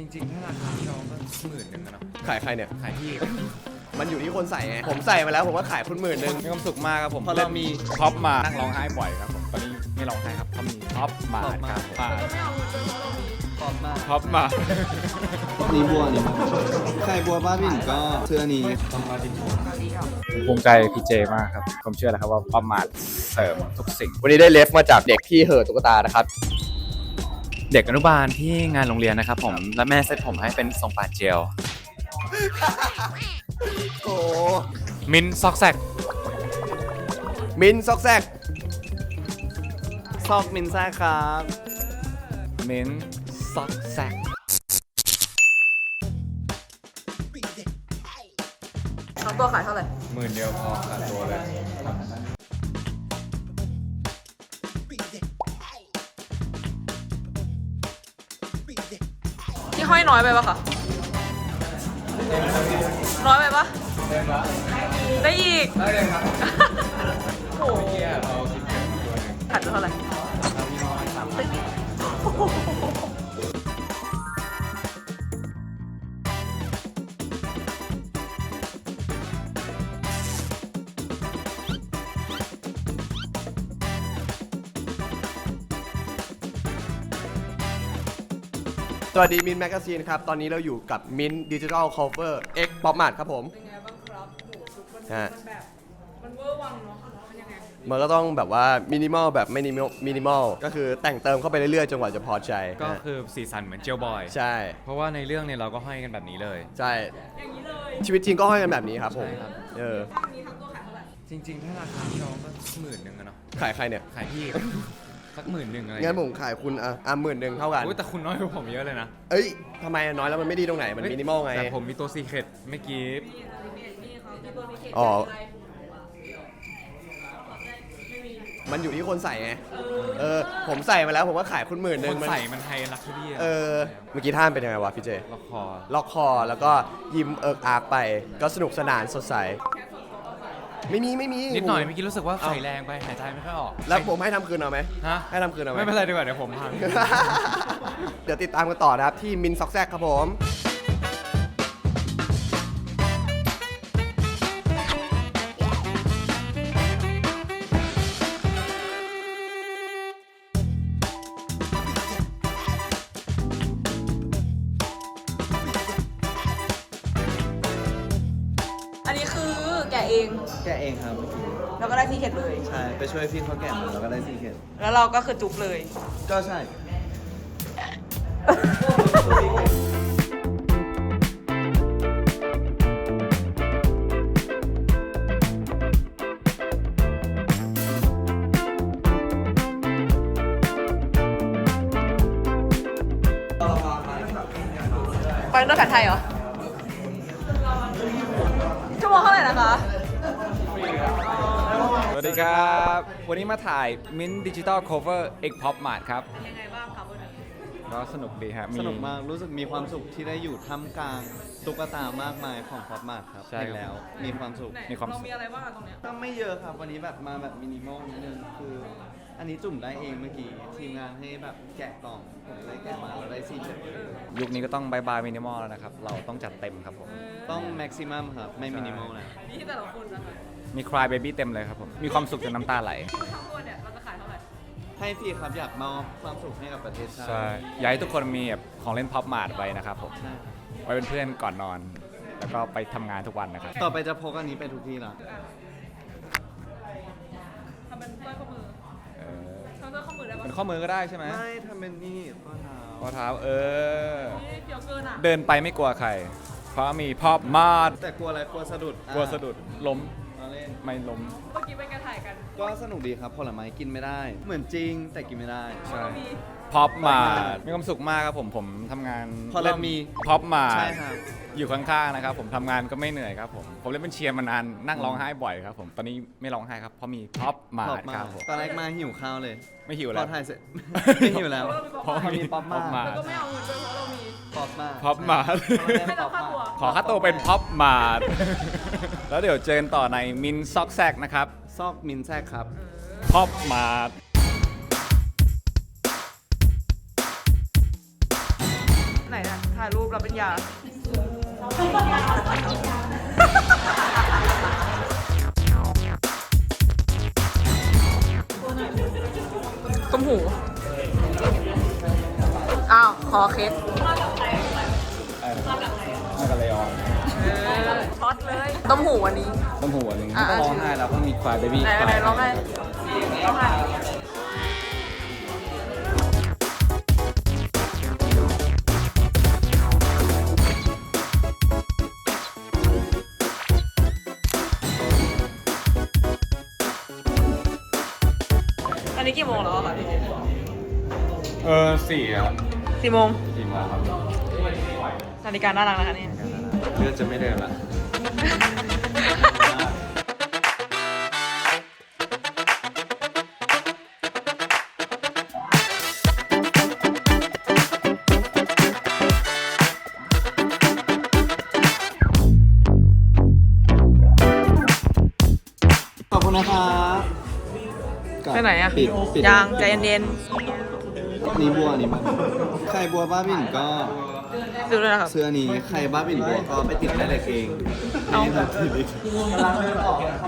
จริงๆ ถ้าราคาที่น้องก็หมื่นหนึ่งอะเนาะขายใครเนี่ย ขายพี่ มันอยู่ที่คนใส่ไง ผมใส่มาแล้วผมก็ขายคุณหมื่นหนึ่ง มีความสุขมากครับผมเพราะเรามีท็อปมานั่งร้องไห้บ่อยครับผมตอนนี้ไม่ร้องไห้ครับเพราะมีท็อปมาครับผมขอบมากท็อปมา นี่บัวนี่ใครบัวบ้าบินก็เสื้อนี้ภูมิใจพีเจมากครับผมเชื่อแล้วครับว่าประมาทเสริมทุกสิ่ง วันนี้ได้เลฟมาจากเด็กที่เหอะตุ๊กตานะครับ เด็กอนุบาลที่งานโรงเรียนนะครับผมและแม่เซ็ตผมให้เป็นทรงปาดเจลโอ้มินซอกแซกมินซอกแซกซอกมินซ่าครับมินซอกแซกทั้งตัวขายเท่าไหร่หมื่นเดียวพอขาดตัวเลย ห้อยน้อยไปปะคะน้อยไปปะได้อีกได้เลยครับโอ้โหเที่ยเราคิดเงินตัวหนึ่งขายตัวเท่าไหร่ สามพันสวัสดีมินแมกซีนครับ ตอนนี้เราอยู่กับมินดิจิทัลคอฟเวอร์เอ็กป๊อปมาร์ทครับผม เป็นไงบ้างครับโหชุดมันฮะ มันแบบ มันเวอร์วังเนาะมันยังไงมันก็ต้องแบบว่ามินิมอลแบบไม่มินิมอลก็คือแต่งเติมเข้าไปเรื่อยๆจนกว่าจะพอใจก็นะคือสีสันเหมือนเจลบอย ใช่ เพราะว่าในเรื่องเนี่ยเราก็ห้อยกันแบบนี้เลย ใช่ อย่างนี้เลยชีวิตจริงก็ห้อยกันแบบนี้ครับผม ใช่ครับ เออข้างนี้ทั้งตัวขายเท่าไหร่จริงๆ ถ้าราคาที่น้องก็หมื่นหนึ่งอะเนาะ ขายใครเนี่ย ขายพี่ สักหมื่นหนึ่งอะไรงั้นผมขายคุณอะอะหมื่นหนึ่งเท่ากัน อุ๊ยแต่คุณน้อยกว่าผมเยอะเลยนะเอ้ยทำไมน้อยแล้วมันไม่ดีตรงไหน มันมินิมอลไง แต่ผมมีตัวซีเครตเมื่อกี้นี่เขาที่ตัวนี้เค้กอ๋ออะไรไม่มีมันอยู่ที่คนใส่ไง เออ ผมใส่มาแล้วผมก็ขายคุณหมื่นหคนึ่งนมันใส่มันไทยลักชัวรี่เออ เมื่อกี้ท่านเป็นยังไงวะพี่เจ ล็อกคอ ล็อกคอแล้วก็ยิ้มเอิกอาร์กไป ก็สนุกสนานสดใส ไม่มีไม่มีนิดหน่อยเมื่อกี้รู้สึกว่าใส่แรงไปหายใจไม่ค่อยออกแล้วผมให้ทำคืนเอาไหมฮะให้ทำคืนเอาไหมไม่เป็นไรดีกว่าเดี๋ยวผมพัง เดี๋ยวติดตามกันต่อนะครับที่มินซ็อกแซกครับผม ช่ไปช่วยพี่เขาแกะมาแล้วก็ได้สีเขียนแล้วเราก็คือจุกเลย ก็ใช่ ไปนวดแผนไทยเหรอ วันนี้มาถ่ายมินดิจิตอลโคเวอร์เอ็กพ็อปมาร์ครับยังไงบ้างคะวันนี้ก็สนุกดีครับ สนุกมากรู้สึกมีความสุขที่ได้อยู่ท่ามกลางตุ๊กตามากมายของพอปมาร์ทครับใช่เห็นครับแล้วมีความสุขไหนมีความสุขเรามีอะไรบ้างอะตรงเนี้ยก็ไม่เยอะครับ วันนี้แบบมาแบบมินิมอลนิดนึงคือ อันนี้จุ่มได้เองเมื่อกี้ทีมงานให้แบบแกะกล่องผมเลยแกะมาแล้วได้สีเขียวยุคนี้ก็ต้องบายบายมินิมอลแล้วนะครับ เราต้องจัดเต็มครับผมต้องแม็กซิมัมครับ ไม่มินิมอลนะนี่แต่ละคนนะคะ มีคลายเบบี้เต็มเลยครับผม มีความสุขจนน้ำตาไหล ทั้งตัวเนี่ยเราจะขายเท่าไหร่ให้ฟรีครับอยากมอบความสุขให้กับประเทศชาติใช่อยากให้ทุกคนมีแบบของเล่นพ็อปมาร์ทไว้นะครับผม ใช่ไว้เป็นเพื่อนก่อนนอน แล้วก็ไปทำงานทุกวันนะครับ ต่อไปจะพกอันนี้ไปทุกที่ละทำเป็นสร้อยข้อมือเออทำสร้อยข้อมือได้ปะเป็นข้อมือก็ได้ใช่ไหมไม่ทำเป็นนี่ข้อเท้าข้อเท้าเออ นี่เฟี้ยวเกินอะ เดินไปไม่กลัวใคร เพราะมีพ็อปมาร์ทแต่กลัวอะไรกลัวสะดุดกลัวสะดุดล้มอะ เราเล่น ไม่ล้ม เมื่อกี้ไปกันถ่ายกันก็สนุกดีครับผลไม้กินไม่ได้ เหมือนจริงแต่กินไม่ได้ ใช่เรามีพ็อปมาร์ทมีความสุขมากครับผม ผมทำงานเพราะเรามีพ็อปมาร์ใช่ทครับ อยู่ข้างๆนะครับผมทำงานก็ไม่เหนื่อยครับผม ผมเล่นเป็นเชียร์มานาน นั่งร้องไห้บ่อยครับผม ตอนนี้ไม่ร้องไห้ครับ เพราะมีพ็อปมาพอร์ทมาครับผม ตอนแรกมาหิวข้าวเลยไม่หิวพแล้อว ถ่ายเสร็จ ไม่หิวแล้ว เพราะมีมีป๊อปมามา แล้วก็ไม่เอาเงินด้วยเพราะเรามี ป๊อปมาพ็อปมาร์ทให้เราค่าตัว ขอค่าตัวเป็นพ็อปมาร์ทแล้วเดี๋ยวเจอกันต่อในมินซ็อกแซกนะครับซอกมินแทรกครับ พ็อปมาร์ทไหนนะทถ่ายรูปรับเป็นยาต้มหู อ้าวคอเคสน่าจะเลยออนเออช็อตเลย ต้มหูวันนี้ ต้มหูอันหนึ่งอะก็ร้องไห้แล้วเพราะมีควายเบบี้ไหนควาไหนยร้องไห้ร้องไห้ตอนนี้กี่โมงแล้วอะคะพี่เจ เออสี่ครับ สี่โมงสี่โมงครับนาฬิกาน่ารักนะคะเนี่ยเลือดจะไม่เดินละขอบคุณนะครับไปไหนอะปิดปิดยังใจเย็นอันนี้บัวอันนี้มัน ใครบัวบ้าบินก็ๆซื้อเลยนะครับ เสื้อนี้ใครบ้าบินบัวก็ไปติดได้เลยเองเอาไม่ได้ติดอีก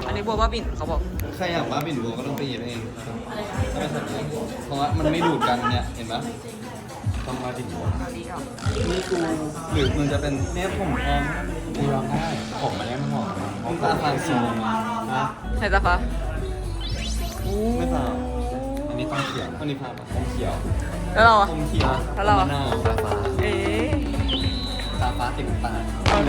อันนี้บัวบ้าบินเขาบอก ใครอยากบ้าบินบัวก็ต้องไปหยิบเองไม่ทำเองเพราะว่ามันไม่ดูดกันเนี่ยเห็นปะต้องมาบินบัวอันนี้เหรอนี่กูหรือมึงจะเป็นเนี่ยผมทองกูร้องไห้ผมมาเล่นหอมมึงตาฟันสูงนะใส่ตาฟ้าไม่เปล่าอันนี้ต้องเขียนคนนี้พาปะต้องเขียว แล้วเราอะ ผมเขียวแล้วเราอะ มะนาวตาฟ้าเอ๊ะ ตาฟ้าติดตาเอาไ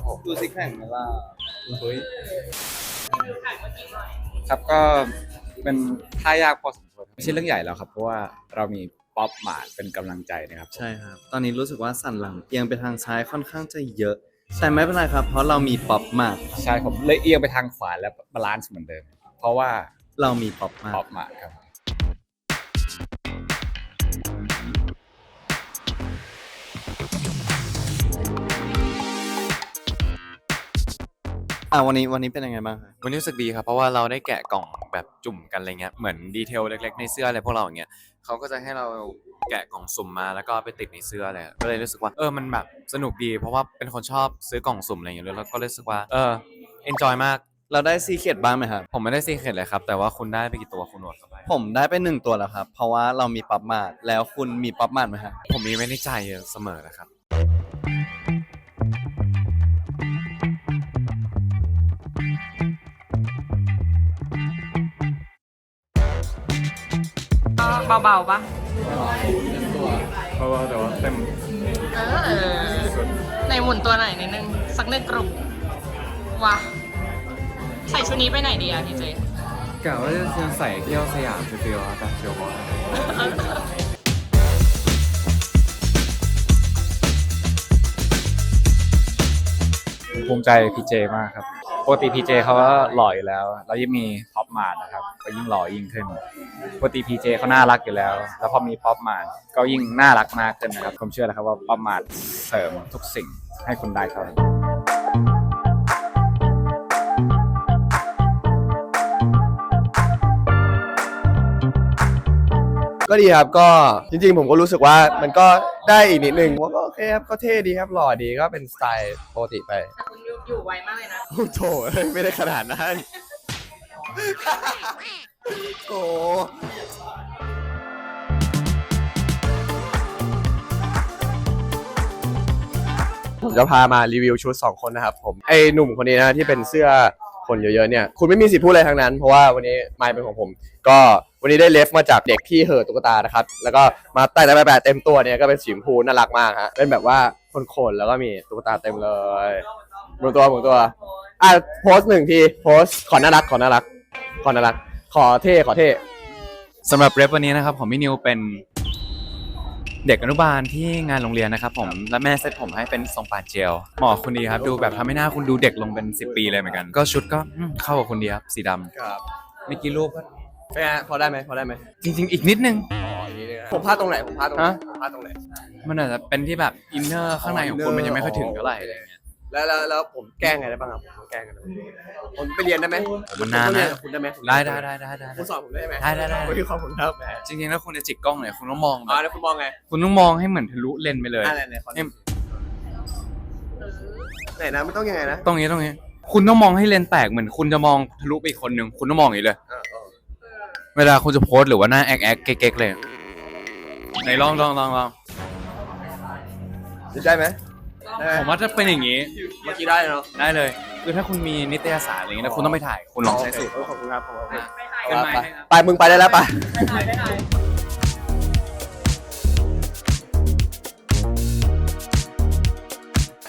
ครับผมดูซิกแพคไหมล่ะเฮ้ยครับก็เป็นท่ายากพอสมควรไม่ใช่เรื่องใหญ่แล้วครับ เพราะว่าเรามีป๊อปมาร์เป็นกำลังใจนะครับใช่ครับ ตอนนี้รู้สึกว่าสั่นหลังเอียงไปทางซ้ายค่อนข้างจะเยอะ แต่ไม่เป็นไรครับ เพราะเรามีป๊อปมาก ใช่ผมเลยเอียงไปทางขวาและบาลานซ์เหมือนเดิม เพราะว่าเรามีป๊อปมากป๊อปมาครับ อะวันนี้วันนี้เป็นยังไงบ้างครับวันนี้รู้สึกดีครับเพราะว่าเราได้แกะกล่องแบบจุ่มกันอะไรเงี้ยเหมือนดีเทลเล็ก ๆ ในเสื้ออะไรพวกเราอย่างเงี้ยเขาก็จะให้เราแกะกล่องสุ่มมาแล้วก็เอาไปติดในเสื้อเลยก็เลยรู้สึกว่าเออมันแบบสนุกดี เพราะว่าเป็นคนชอบซื้อกล่องสุ่มอะไรอย่างเงี้ยแล้วก็รู้สึกว่าเออเอนจอยมาก เราได้ซีเคดบ้างไหมครับผมไม่ได้ซีเคร็ตเลยครับแต่ว่าคุณได้ไปกี่ตัวคุณโหนดเข้าไปผมได้ไปหนึ่งตัวแล้วครับ เพราะว่าเรามีป๊อปมาดแล้วคุณมีป๊อปมาดไหมครับผมมีไว้ในใจเสมอนะครับ เบาๆปะเพราะว่าแต่ว่าเต็มเออ ในหมุนตัวไหนนิดนึง สักหนึ่งกลุ่มว้าใส่ชุดนี้ไปไหนดีอะพี่เจกะว่าจะใส่เที่ยวสยามเฟียวๆแบบเชียวบอล ภูมิใจพีเจมากครับปกติพีเจเขาก็หล่ออยู่แล้ว แล้วยิ่งมีพ็อปมาร์นะครับ ก็ยิ่งหล่อยิ่งขึ้นปกติพีเจเขาน่ารักอยู่แล้ว แล้วพอมีพ็อปมาร์ก็ยิ่งน่ารักมากขึ้นนะครับ ผมเชื่อแล้วครับว่าพ็อปมาร์เสริมทุกสิ่งให้คุณได้ครับก็ดีครับก็จริงๆ ผมก็รู้สึกว่ามันก็ได้อีกนิดนึงว่าก็โอเคครับก็เท่ดีครับหล่อดีก็เป็นสไตล์ปกติไป อยู่ไวมากเลยนะ โอ้โถไม่ได้ขนาดนั้นโถผมจะพามารีวิวชุด 2 คนนะครับผมไอ้หนุ่มคนนี้นะที่เป็นเสื้อคนเยอะๆเนี่ยคุณไม่มีสิทธิ์พูดอะไรทั้งนั้น เพราะว่าวันนี้ไมค์เป็นของผม ก็วันนี้ได้เลฟมาจากเด็กที่เหอะตุ๊กตานะครับ แล้วก็มาแต่แต่แบบเต็มตัวเนี่ยก็เป็นสีชมพูน่ารักมากฮะเป็นแบบว่าคนๆแล้วก็มีตุ๊กตาเต็มเลย หมุนตัวหมุนตัว อะโพสต์หนึ่งทีโพสต์ขอน่ารักขอน่ารัก ขอน่ารัก ขอเท่ขอเท่สำหรับเรปวันนี้นะครับผมพี่นิวเป็นเด็กอนุบาลที่งานโรงเรียนนะครับผมและแม่เซตผมให้เป็นทรงปาดเจลเหมาะกับคุณดีครับ ดูแบบทำให้หน้าคุณดูเด็กลงเป็น 10 ปีเลยเหมือนกัน ก็ชุดก็อืมเข้ากับคุณดีครับสีดำครับเมื่อกี้รูปก็แฟนพอได้ไหมพอได้ไหมจริง ๆ อีกนิดนึงอ๋ออย่างนี้เลยนะผมพลาดตรงไหนผมพลาดตรงไหนฮะ ผมพลาดตรงไหน มันอาจจะเป็นที่แบบอินเนอร์ข้างในของคุณมันยังไม่ค่อยถึงเท่าไหร่อะไรเงี้ย แล้วแล้วแล้วผมแกล้งไงได้บ้างครับผมแกล้งกันได้ไหมผมไปเรียนได้ไหมมันนานผมเรียนะกับคุณได้ไหมได้ได้ได้ได้ได้ คุณสอนผมได้ไหมได้ได้ได้ โอ้ยขอบคุณครับแหมจริงๆแล้วคุณจะจิกกล้องเนี่ยคุณต้องมองแบอ๋อบแล้วคุณมองไงคุณต้องมองให้เหมือนทะลุเลนส์ไปเลยอ่าไหนไหนขอเอ็ม ไหนนะไม่ต้องยังไงนะตรงนี้ตรงนี้ คุณต้องมองให้เลนส์แตกเหมือนคุณจะมองทะลุไปอีกคนหนึ่งคุณต้องมองอย่างนี้เลย อ่าอ๋อเวลาคุณจะโพสต์หรือว่าหน้าแอกแอกเก๊กๆเลยไหนลองลองลองลอง ได้ไหม ได้ไหมผมว่าถ้าเป็นอย่างนี้เมื่อกี้ได้เนาะได้เลย คือถ้าคุณมีนิตยสารอะไรอย่างนี้นะคุณต้องไปถ่ายคุณลองใช้สูตรโอเคขอบคุณครับขอบคุณครับขึ้นไมค์ไปให้ครับไปมึงไปได้แล้วไปไม่ถ่ายไม่ถ่าย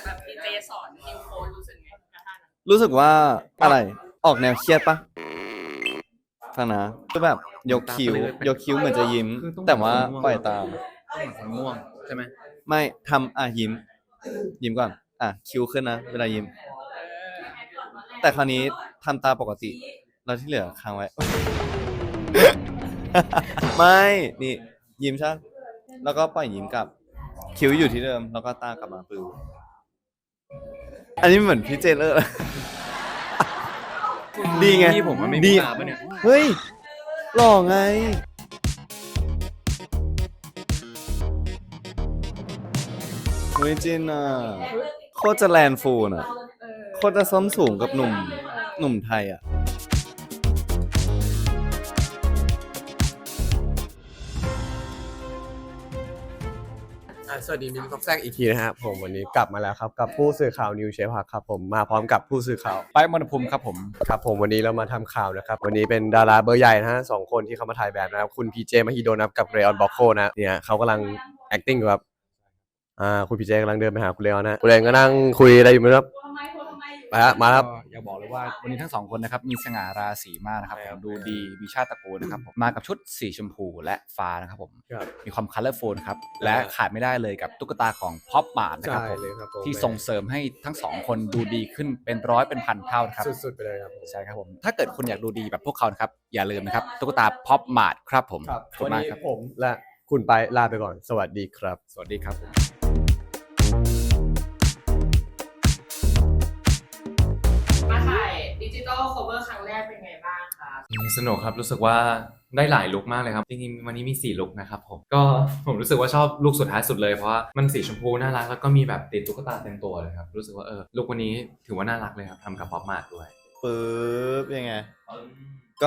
แบบพี่เจสอนนิวโค้ดรู้สึกไงกับท่านั้นรู้สึกว่าอะไรออกแนวเครียดปะฟังนะคือแบบยกคิ้วยกคิ้วเหมือนจะยิ้ม แต่ว่าปล่อยตามคนง่วงใช่ไหม ไม่ทำอะยิ้ม ยิ้มก่อน อะคิ้วขึ้นนะเวลายิ้ม แต่คราวนี้ทำตาปกติ เราที่เหลือค้างไว้ ไม่นี่ยิ้มใช่ปะแล้วก็ปล่อยยิ้มกลับ คิ้วอยู่ที่เดิม แล้วก็ตากลับมาปลืออันนี้เหมือนพี่เจเลอร์ ดีไงพี่ผมมันไม่ดีมีตาปะเนี่ย เฮ้ยหล่อไง เฮ้ยจินอะโคตรจะแลนด์ฟูลอะโคตรจะส้มสูงกับหนุ่มหนุ่มไทยอะ อะสวัสดีมินท็อกแซกอีกทีนะครับผมวันนี้กลับมาแล้วครับกับผู้สื่อข่าวนิวเชฟฮักครับผมมาพร้อมกับผู้สื่อข่าวไปมณภูมิครับผม ครับผมวันนี้เรามาทำข่าวนะครับ วันนี้เป็นดาราเบอร์ใหญ่นะฮะสองคนที่เขามาถ่ายแบบนะครับ คุณพีเจมหิโดนะครับกับเรออนบ็อกโคนะเนี่ยเขากำลัง acting อยู่ครับ อ่าคุณพีเจกำลังเดินไปหาคุณเรออนนะคุณเรออนก็นั่งคุยอะไรอยู่ไม่รู้ครับทำไมโทรทำไมอยู่ไปฮะมาครับ ก็อยากบอกเลยว่าวันนี้ทั้งสองคนนะครับมีสง่าราศีมากนะครับใช่ผครับมดูดีมีชาติตระกูลนะครับผมมากับชุดสีชมพูและฟ้านะครับผมครับมีความคัลเลอร์ฟูลครับและขาดไม่ได้เลยกับตุ๊กตาของพ็อปบาร์นะครับใช่ผมเลยครับผมที่ส่งเสริมให้ทั้งสองคนดูดีขึ้นเป็นร้อยเป็นพันเท่านะครับสุดๆไปเลยครับผม ใช่ครับผมถ้าเกิดคุณอยากดูดีแบบพวกเขานะครับอย่าลืมนะครับตุ๊กตาพ็อปมาร์ทครับผมครับขอบคุวัณนมากนี้ครับผมและคุณไปลาไปก่อน สวัสดีครับ สวัสดีครับผม สนุกครับรู้สึกว่าได้หลายลุกมากเลยครับ จริงๆ วันนี้มี 4 ลุกนะครับผม ก็ผมรู้สึกว่าชอบลุกสุดท้ายสุดเลย เพราะว่ามันสีชมพูน่ารักแล้วก็มีแบบติดตุ๊กตาเต็มตัวเลยครับ รู้สึกว่าเออลุกวันนี้ถือว่าน่ารักเลยครับทำกับป๊อปมาร์ทด้วยปึ๊บยังไง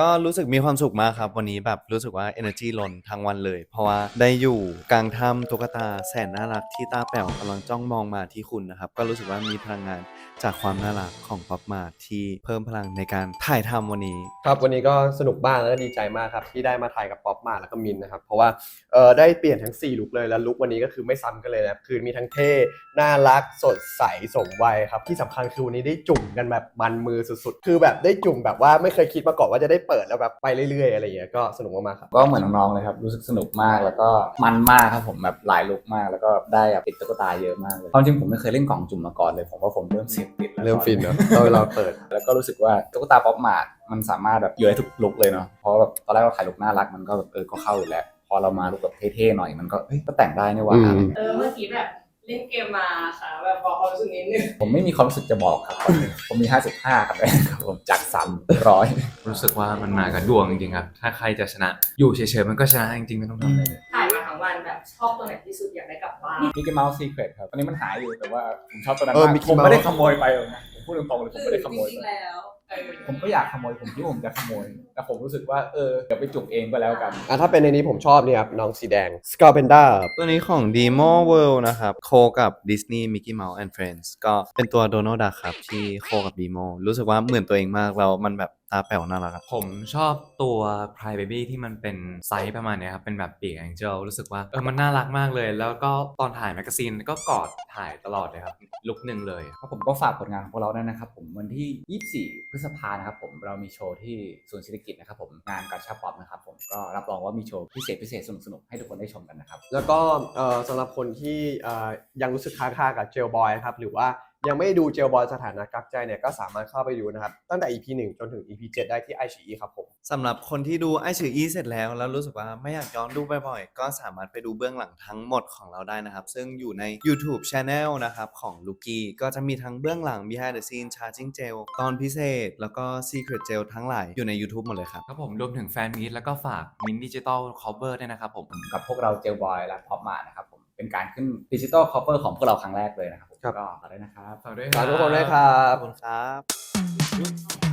ก็รู้สึกมีความสุขมากครับ วันนี้แบบรู้สึกว่า energy ล้นทั้งวันเลย เพราะว่าได้อยู่กลางถ้ำตุ๊กตาแสนน่ารักที่ตาแป๋วกำลังจ้องมองมาที่คุณนะครับ ก็รู้สึกว่ามีพลังงานจากความน่ารักของป๊อปมาที่เพิ่มพลังในการถ่ายทำวันนี้ ครับวันนี้ก็สนุกมากแล้วก็ดีใจมากครับที่ได้มาถ่ายกับป๊อปมาแล้วก็มินนะครับ เพราะว่าเออได้เปลี่ยนทั้ง4ลุคเลยแล้วลุควันนี้ก็คือไม่ซ้ำกันเลยนะครับคือมีทั้งเท่น่ารักสดใสสมวัยครับที่สำคัญคือวันนี้ได้จุ่มกันแบบมันมือสุดๆ คือแบบได้จุ่มแบบว่าไม่เคยคิดมาก่อนว่าจะได้เปิดแล้วแบบไปเรื่อยๆอะไรอย่างเงี้ยก็สนุกมากๆครับ ก็เหมือนน้องๆเลยครับ รู้สึกสนุกมากแล้วก็มันมากครับผมแบบหลายลุกมากแล้วก็ได้แบบติดตุ๊กตาเยอะมากเลยความจริงผมไม่เคยเล่นกล่องจุ่มมาก่อนเลยผมว่าผมเริ่มเสียบติดแล้วเริ่มฟินเนอะตอนเวลาเปิด แล้วก็รู้สึกว่าตุ๊กตาป๊อปมาร์ทมันสามารถแบบอยู่ได้ทุกลุกเลยเนาะเพราะแบบตอนแรกเราถ่ายลุกน่ารักมันก็แบบเออก็เข้าอยู่แล้วพอเรามาลุกแบบเท่ๆหน่อยมันก็เฮ้ยก็แต่งได้นี่หว่าอืมเออเมื่อกี้แบบ เล่นเกมมาค่ะแบบบอกความรู้สึกนิดนึงผมไม่มีความรู้สึกจะบอกครับตอนนี้ผมมี 55 ครับครับผมจาก 300 รู้สึกว่ามันมากับดวงจริงๆครับ ถ้าใครจะชนะ อยู่เฉยๆมันก็ชนะจริงๆไม่ต้องทำอะไรเลยถ่ายมาทั้งวันแบบชอบตัวไหนที่สุดอยากได้กลับบ้านมิกกี้เมาส์ซีเครตครับตอนนี้มันหายอยู่แต่ว่าผมชอบตัวนั้นเออมาก Mickey ผมไม่ได้ Mouse ขโมยไปเลยนะผมพูดตรงๆเลยผมไม่ได้ขโมยจริงไปๆแล้วเออ ผมก็อยากขโมยผมคิดว่าผมจะขโมย แต่ผมรู้สึกว่าเออเดี๋ยวไปจุกเองก็แล้วกัน อะถ้าเป็นในนี้ผมชอบเนี่ยครับ น้องสีแดง s c a r p e n d a ตัวนี้ของ Demo World นะครับ โคกับ Disney Mickey Mouse and Friends ก็เป็นตัว Donald Duck ครับ ที่โคกับ Demo รู้สึกว่าเหมือนตัวเองมากเรามันแบบตาแป๋วน่ารักอะผมชอบตัว Pride Baby ที่มันเป็นไซส์ประมาณเนี้ยครับ เป็นแบบปีกแองเจิลรู้สึกว่าเออมันน่ารักมากเลย แล้วก็ตอนถ่ายแมกกาซีนก็กอดถ่ายตลอดเลยครับ ลุกหนึ่งเลย ครับผมก็ฝากผลงานของพวกเราด้วยนะครับผมวันที่ 24 พฤษภานะครับผมเรามีโชว์ที่ศูนย์เศรษฐกิจนะครับผมงานการชาป๊อปนะครับผมก็รับรองว่ามีโชว์พิเศษพิเศษสนุกๆให้ทุกคนได้ชมกันนะครับ แล้วก็เอ่อสำหรับคนที่เอ่อยังรู้สึกค้างๆกับเจลบอยครับหรือว่า ยังไม่ได้ดูเจลบอยสถานะกักใจเนี่ยก็สามารถเข้าไปดูนะครับ ตั้งแต่ EP 1 จนถึง EP 7 ได้ที่ไอชีครับผมสำหรับคนที่ดูไอชื่ออีเสร็จแล้ว แล้วรู้สึกว่าไม่อยากย้อนดูบ่อยๆ ก็สามารถไปดูเบื้องหลังทั้งหมดของเราได้นะครับ ซึ่งอยู่ใน YouTube Channel นะครับของ l u k i ก็จะมีทั้งเบื้องหลัง behind the scene charging gel ตอนพิเศษ แล้วก็ secret gel ทั้งหลายอยู่ใน YouTube หมดเลยครับครับผมรวมถึงแฟนมีตแล้วก็ฝากมินดิจิตอลคอเวอร์ด้วยนะครับผมกับพวกเราเจลบอยและพ็อปมานะครับผม เป็นการขึ้นดิจิตอลคอ v เ r อร์ของพวกเราครั้งแรกเลยนะครับผมครับ ก็ขอด้วยนะครับ ฝากด้วยฝากทุกคนด้วยครับ ขอบคุณครับ